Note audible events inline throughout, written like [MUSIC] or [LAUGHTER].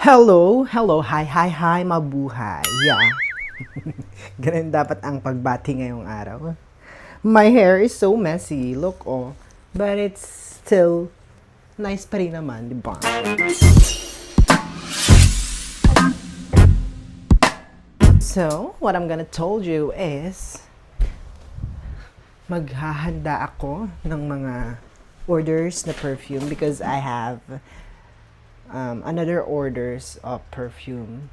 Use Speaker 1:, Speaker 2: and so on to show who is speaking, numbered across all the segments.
Speaker 1: Hello, hello, hi, hi, hi, mabuhay. Yeah. [LAUGHS] Ganun dapat ang pagbati ngayong araw. My hair is so messy, look oh. But it's still nice pa rin naman, di ba? So, what I'm gonna told you is maghahanda ako ng mga orders na perfume because I have um, another orders of perfume.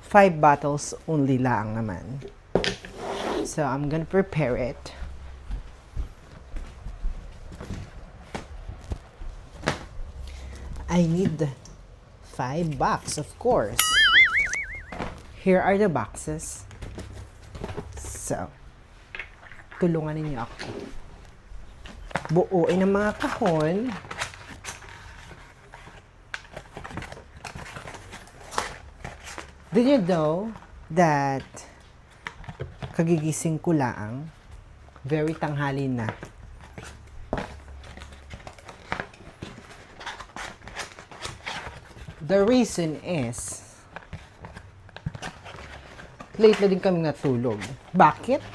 Speaker 1: Five bottles only lang naman. So I'm gonna prepare it. I need five box, of course. Here are the boxes. So, tulungan ninyo ako. Buuin ang mga kahon. Did you know that kagigising ko lang, very tanghali na. The reason is, late na din kami natulog. Bakit?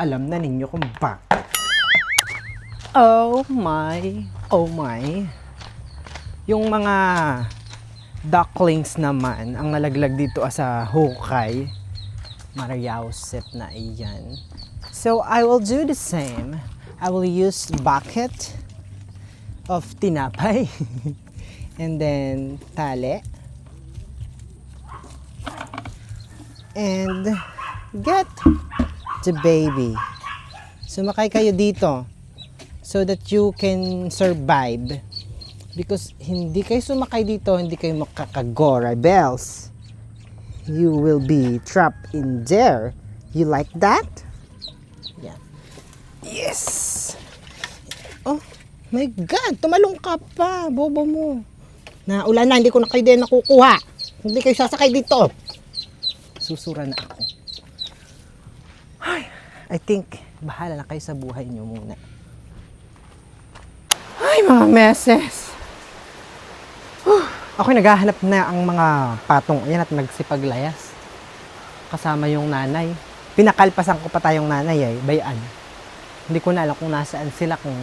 Speaker 1: Alam na ninyo kung bakit. Oh my, oh my. Yung mga ducklings naman, ang nalaglag dito sa hukay, marayawset na iyan. So, I will do the same. I will use bucket of tinapay. [LAUGHS] And then, tali. And get the baby. Sumakay kayo dito so that you can survive. Because hindi kayo sumakay dito, hindi kayo makakagora bells. You will be trapped in there. You like that? Yeah. Yes! Oh, my God! Tumalong ka pa! Bobo mo. Na ulan na, hindi ko na kayo din nakukuha. Hindi kayo sasakay dito. Susura na ako. Ay, I think, bahala na kayo sa buhay nyo muna. Ay, mga meses. Huh, ako naghahanap na ang mga patong yan at nagsipaglayas. Kasama yung nanay. Pinakalpasan ko pa tayong nanay ay, bayan. Hindi ko na alam kung nasaan sila kung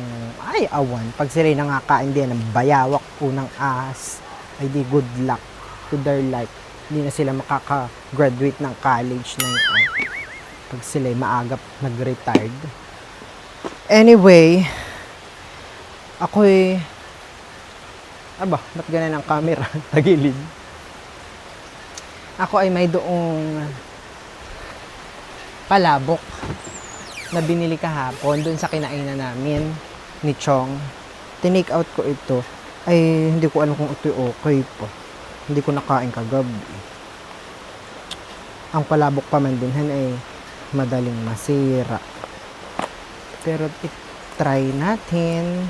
Speaker 1: ay awan. Pag sila nangakain din ng bayawak unang ahas, ay di good luck to their life. Hindi na sila makaka-graduate ng college na yun. Pag sila maagap nag-retired. Anyway, ako'y Aba, ba't ganun ang camera? [LAUGHS] Tagilid. Ako ay may doong palabok na binili kahapon doon sa kinainan namin ni Chong. Tinake out ko ito. Ay, hindi ko alam kung ito okay pa. Hindi ko nakain kagabi. Ang palabok pa man din ay madaling masira. Pero try natin.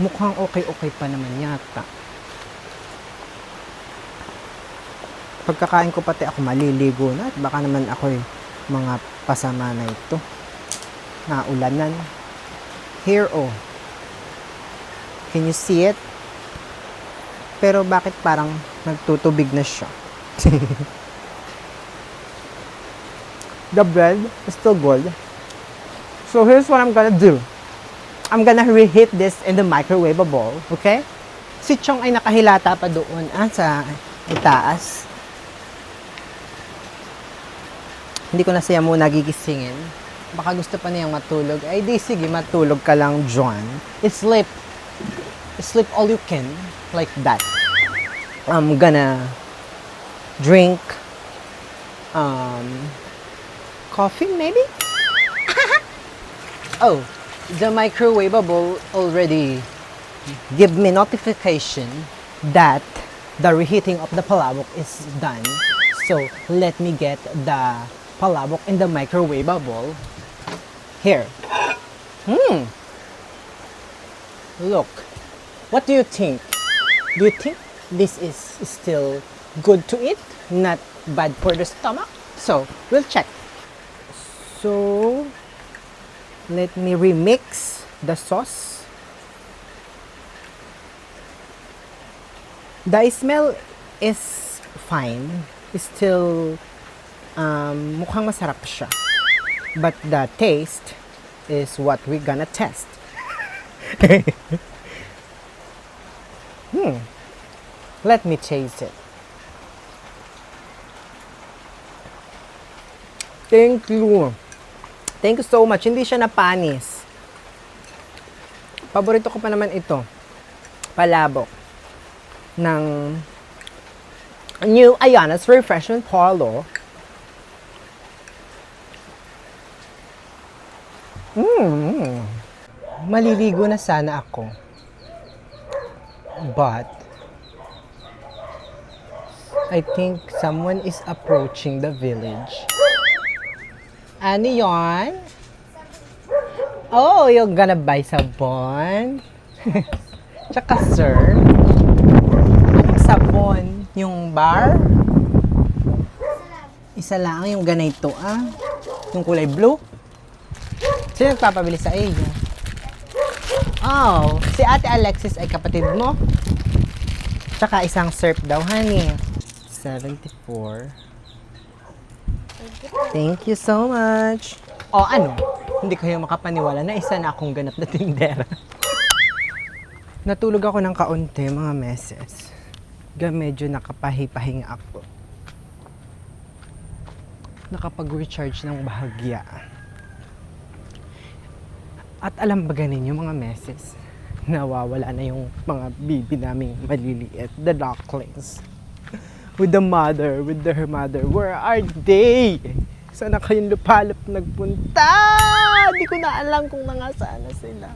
Speaker 1: Mukhang okay-okay pa naman yata. Pagkakain ko pati ako maliligo na at baka naman ako mga pasama na ito. Naulanan. Here oh. Can you see it? Pero bakit parang nagtutubig na siya? [LAUGHS] The bread is still good. So here's what I'm gonna do. I'm gonna reheat this in the microwave bowl, okay? Si Chong ay nakahilata pa doon ah, sa itaas. Hindi ko na siya muna gigisingin. Baka gusto pa niyang matulog. Ay di sige, matulog ka lang, John. Sleep. Sleep all you can. Like that. I'm gonna drink um, coffee maybe? [LAUGHS] oh, the microwavable already give me notification that the reheating of the palabok is done. So let me get the palabok in the microwavable. Here. Hmm. Look. What do you think? Do you think this is still good to eat? Not bad for the stomach? So, we'll check. So, let me remix the sauce. The smell is fine. It's still um, mukhang masarap siya. But the taste is what we're gonna test. [LAUGHS] hmm. Let me taste it. Thank you. Thank you so much. Hindi siya napanis. Paborito ko pa naman ito. Palabok. Ng New Ayana's Refreshment Parlor. Mm. Maliligo na sana ako. But, I think someone is approaching the village. Ano yon? Oh, you're gonna buy sabon? [LAUGHS] Tsaka sir, anong sabon? Yung bar? Isa lang yung ganito ah. Yung kulay blue? Sino nagpapabili sa iyo? Oh, si Ate Alexis ay kapatid mo? Tsaka isang surf daw, honey. 74. Thank you so much. O ano? Hindi kayo makapaniwala na isa na akong ganap na tindera. [LAUGHS] Natulog ako ng kaunti, mga meses. Ga medyo nakapahipahinga ako. Nakapag-recharge ng bahagya. At alam ba ganin yung mga meses? Nawawala na yung mga bibi naming maliliit, the ducklings. With the mother, with her mother, where are they? Sana kayong lupalop nagpunta? Di ko na alam kung nangasaan na sila.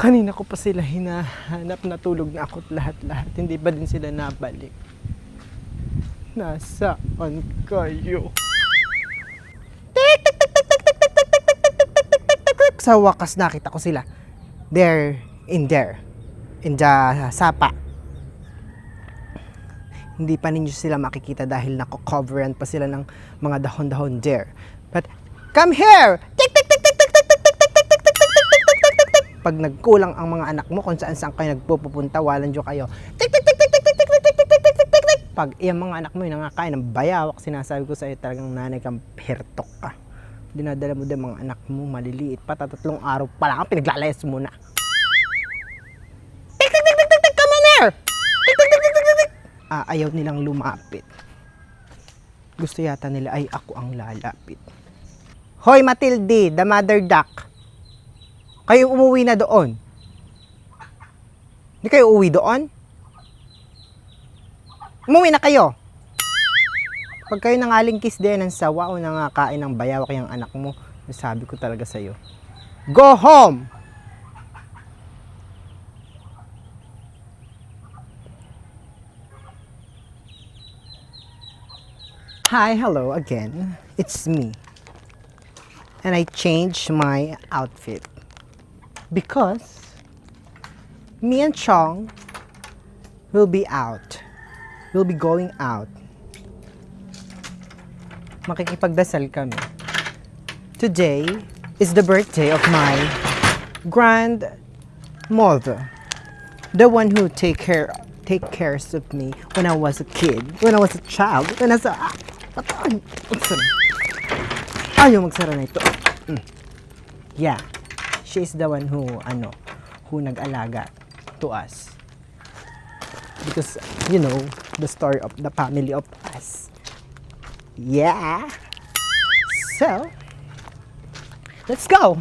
Speaker 1: Kanina ko pa sila hinahanap, natulog na ako't lahat-lahat. Hindi ba din sila nabalik? Nasaan kayo? Sa wakas nakita ko sila. They're in there. In the sapa. Hindi pa ninyo sila makikita dahil nako-coveran pa sila ng mga dahon-dahon there. But, come here! Tik, tik, tik, tik, tik, tik, tik, tik, tik, tik, tik, tik, tik, tik, tik, tik, tik. Pag nagkulang ang mga anak mo kung saan saan kayo nagpupunta, walang dyo kayo. Tik, tik, tik, tik, tik, tik, tik, tik, tik, tik, tik, tik, tik, tik. Pag yung mga anak mo yung nangakain ng bayawak, sinasabi ko sa iyo talagang nanay kang hirtok ka. Dinadala mo din mga anak mo, maliliit pa, tatatlong araw pa lang, pinaglalayas mo na. Ah, ayaw nilang lumapit. Gusto yata nila ay ako ang lalapit. Hoy Matilde, the mother duck. Kayo umuwi na doon. Hindi kayo uwi doon? Umuwi na kayo. Pag kayo nangaling kiss din ng sawa o nangakain ng bayawak yung anak mo, sabi ko talaga sa'yo, Go home! Hi, hello again. It's me. And I changed my outfit because me and Chong will be out. We'll be going out. Makikipagdasal kami. Today is the birthday of my grandmother. The one who take care take cares of me when I was a kid, when I was a child, when I was a... Patay! Magsara. Ayaw magsara na ito. Mm. Yeah. She's the one who, ano, who nag-alaga to us. Because, you know, the story of the family of us. Yeah. So, let's go.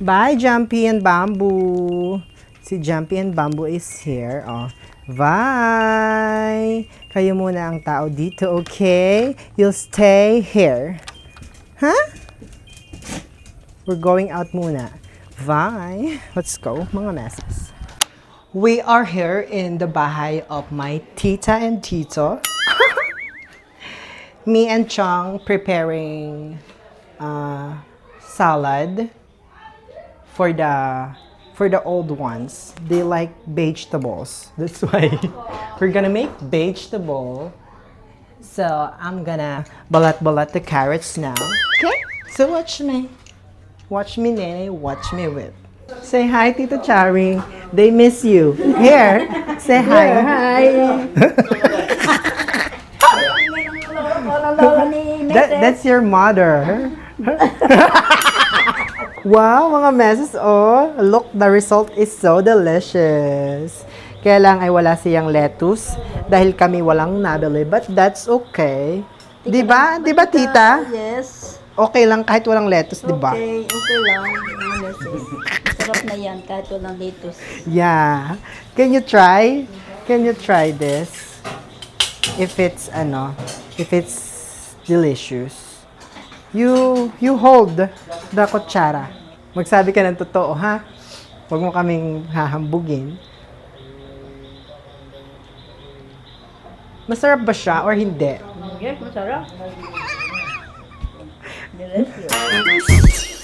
Speaker 1: Bye, Jumpy and Bamboo. Si Jumpy and Bamboo is here. Oh. Bye! Kayo muna ang tao dito, okay? You'll stay here. Huh? We're going out muna. Bye! Let's go, mga messes. We are here in the bahay of my tita and tito. [LAUGHS] Me and Chong preparing uh, salad for the for the old ones. They like vegetables. That's why [LAUGHS] we're gonna make vegetable. So I'm gonna balat balat the carrots now. Okay? So watch me. Watch me, Nene. Watch me whip. Say hi, Tito Chari. They miss you. Here, say hi. Hi. [LAUGHS] That, that's your mother. [LAUGHS] wow, mga meses, oh. Look, the result is so delicious. Kaya lang ay wala siyang lettuce dahil kami walang nabili. But that's okay. Di ba? Di ba, tita?
Speaker 2: Yes.
Speaker 1: Okay lang kahit walang lettuce, di ba?
Speaker 2: Okay, okay lang. Mga lettuce. Sarap na yan kahit walang lettuce.
Speaker 1: Yeah. Can you try? Can you try this? If it's ano, if it's delicious. You you hold the kutsara. Magsabi ka ng totoo, ha? Huwag mo kaming hahambugin. Masarap ba siya or hindi?
Speaker 2: Yes, masarap. Delicious. [LAUGHS]